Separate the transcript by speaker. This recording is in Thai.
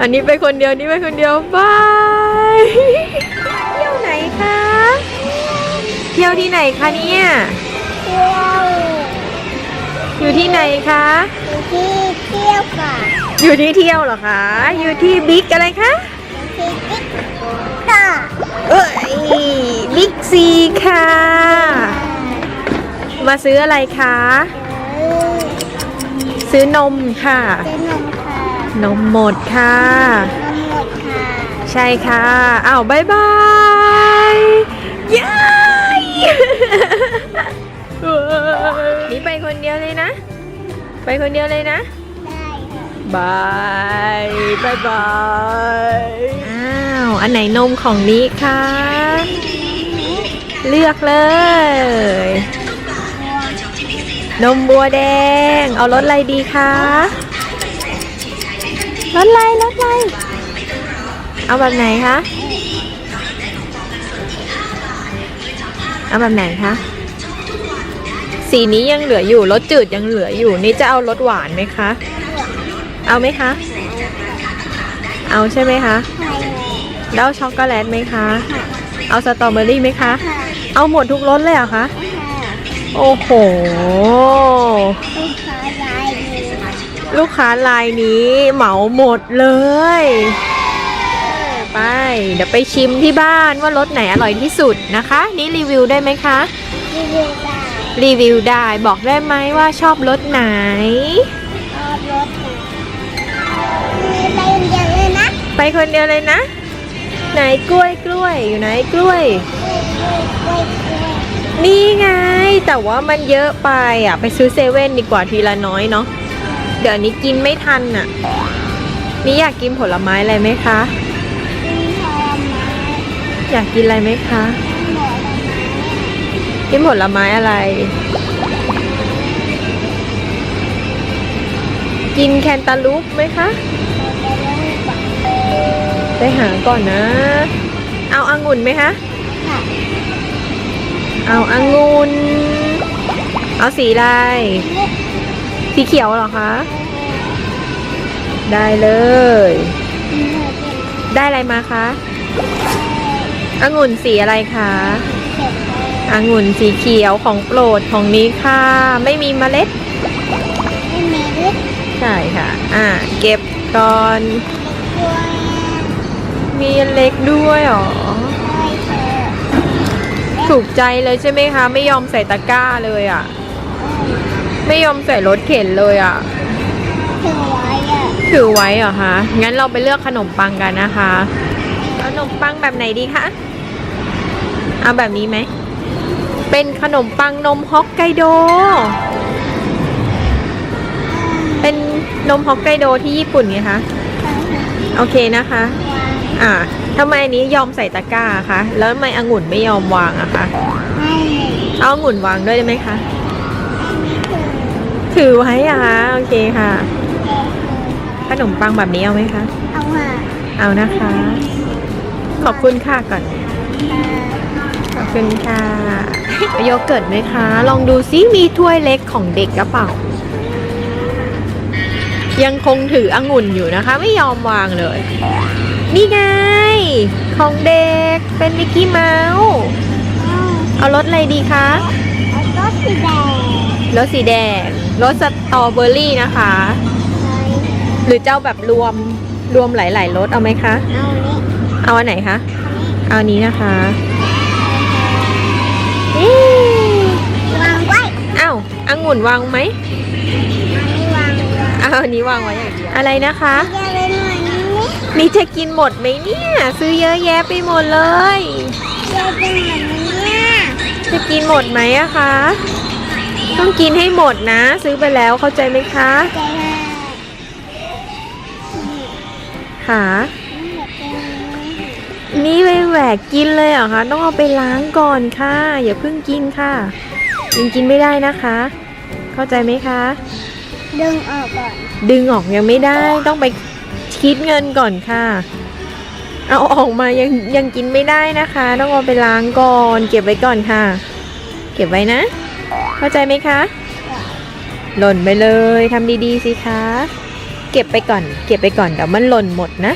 Speaker 1: อันนี้ไปคนเดียวนี่ไปคนเดียวบายเที่ยวไหนคะเที่ยวที่ไหนคะเนี่ย
Speaker 2: เที่ยว
Speaker 1: อยู่ที่ไหนคะ
Speaker 2: อยู่ที่เที่ยวก่อน
Speaker 1: อยู่ที่เที่ยวเหรอคะ อยู่ที่บิ๊กอะไรคะ
Speaker 2: ที่ติ๊กต่อ
Speaker 1: เอ้ยบิ๊กซีค่ะ มาซื้ออะไรคะ ซื้อนมค่ะ
Speaker 2: เจ๊นมค่ะ
Speaker 1: นมหมดค่ะ
Speaker 2: นมหมดค่ะ
Speaker 1: ใช่ค่ะอ้าวบายบายยายนี่ไปคนเดียวเลยนะ ไปคนเดียวเลยนะ
Speaker 2: ได้ค่ะ
Speaker 1: บายบายบายอ้าว อันไหนนมของนี้คะ เลือกเลย นมบัวแดง เอารสอะไรดีคะรสอะไรรสอะไร เอาแบบไหนคะ เอาแบบไหนคะ สีนี้ยังเหลืออยู่ รสจืดยังเหลืออยู่ นี่จะเอารสหวานไหมคะ เอาไหมคะ เอาใช่ไหมคะ
Speaker 2: ใช่เลย
Speaker 1: แล้วช็อกโกแลตไหมคะ เอาสตรอเบอรี่ไหมคะ
Speaker 2: ค่ะ
Speaker 1: เอาหมดทุกรสเลยเหรอคะ
Speaker 2: ค่ะ
Speaker 1: โอ้โห
Speaker 2: ลูกค้ารายนี้
Speaker 1: ลูกค้ารายนี้เหมาหมดเลยไป เดี๋ยวไปชิมที่บ้านว่ารสไหนอร่อยที่สุดนะคะ นี่รีวิวได้ไหมคะ
Speaker 2: รีวิวได้
Speaker 1: รีวิวได้บอกได้ไหมว่าชอบรสไหน
Speaker 2: ชอบรถนะมีไปเดียวเลยนะ
Speaker 1: ไปคนเดียวเลยนะ ไหนกล้วยกล้วยอยู่ไหนกล้วย
Speaker 2: กล้วยกล้วยกล้วยกล้วย
Speaker 1: นี่ไง แต่ว่ามันเยอะไปอะ ไปซื้อเซเว่นดีกว่าทีละน้อยเนาะเดี๋ยวนี้กินไม่ทันอะ นี่อยากกินผลไม้อะไรไหมคะ
Speaker 2: กินผลไม้
Speaker 1: อยากกินอะไรไหมคะ
Speaker 2: กินผลไม้
Speaker 1: อะไร กินแคนตาลูปไหมคะ ไปหาก่อนนะ เอาอางุ่นไหมคะ
Speaker 2: ค่ะ
Speaker 1: เอาอางุ่นเอาสีอะไร สีเขียวเหรอคะ ได้เลย ได้อะไรมาคะองุ่นสีอะไรคะ
Speaker 2: เก็บไว้
Speaker 1: องุ่นสีเขียวของโปรดของนี้ค่ะ ไม่มีเมล็ด
Speaker 2: ไม่มีฤทธิ์
Speaker 1: ใช่ค่ะ อ่า เก็บก่อน
Speaker 2: ด้วย
Speaker 1: มีอันเล็กด้วยเหรอ
Speaker 2: ได้เถอะ
Speaker 1: ถูกใจเลยใช่ไหมคะ ไม่ยอมใส่ตะกร้าเลยอะ ไม่ยอมใส่รถเข็นเลยอะ
Speaker 2: ถือไว้อะ
Speaker 1: ถือไว้เหรอคะ งั้นเราไปเลือกขนมปังกันนะคะ ขนมปังแบบไหนดีคะ เอาแบบนี้ไหม เป็นขนมปังนมฮอกไกโด เป็นนมฮอกไกโดที่ญี่ปุ่นไงคะ โอเคนะคะ อ่าทำไมอันนี้ยอมใส่ตะกร้าคะ แล้วทำไมองุ่นไม่ยอมวางอะคะ
Speaker 2: ให้
Speaker 1: เอาองุ่นวางด้วยได้ไหมคะ ถือไว้อะคะ โอเคค่ะ ขนมปังแบบนี้เอาไหมคะ
Speaker 2: เอามา
Speaker 1: เอานะคะ ขอบคุณค่ะก่อน ขอบคุณค่ะโยเกิร์ตไหมคะ ลองดูซิมีถ้วยเล็กของเด็กกระเป๋ายังคงถือองุ่นอยู่นะคะ ไม่ยอมวางเลย นี่ไง ของเด็กเป็นมิกกี้เมาส์
Speaker 2: เอา
Speaker 1: เอารสอะไรดีคะ
Speaker 2: เอาต้นสีแดง
Speaker 1: รสสีแดงรสสตรอเบอรี่นะคะ หรือเจ้าแบบรวมรวมหลายๆรสเอาไหมคะ
Speaker 2: เอานี้
Speaker 1: เอาอันไหนคะเอาอันนี้นะคะนี่
Speaker 2: วางไว้
Speaker 1: อ้าวองุ่นวางไหม
Speaker 2: อันนี้วางไว้
Speaker 1: เอาอันนี้วางไว้อย่างเดียวอะไรนะคะ
Speaker 2: อย่าไปห น่อยนี้
Speaker 1: นี่จะกินหมดไหมเนี่ย ซื้อเยอะแยะไปหมดเลย
Speaker 2: อย่าไปหน่อยนี้เนี่ย
Speaker 1: จะกินหมดไหมอะคะ ต้องกินให้หมดนะ ซื้อไปแล้วเข้าใจไหมคะ
Speaker 2: ใจมาก
Speaker 1: ค่ะ
Speaker 2: นี่แบบเป็น
Speaker 1: นี่ไปแหวกกินเลยเหรอคะ ต้องเอาไปล้างก่อนค่ะ อย่าเพิ่งกินค่ะ ยังกินไม่ได้นะคะ เข้าใจไหมคะ
Speaker 2: ดึงออกก่อน
Speaker 1: ดึงออกยังไม่ได้ต้องไป คิดเงินก่อนค่ะ เอาออกมายังยังกินไม่ได้นะคะ ต้องเอาไปล้างก่อน เก็บไว้ก่อนค่ะ เก็บไว้นะ เข้าใจไหมคะ หล่นไปเลยทำดีๆสิคะ เก็บไปก่อน เก็บไปก่อนเดี๋ยวมันหล่นหมดนะ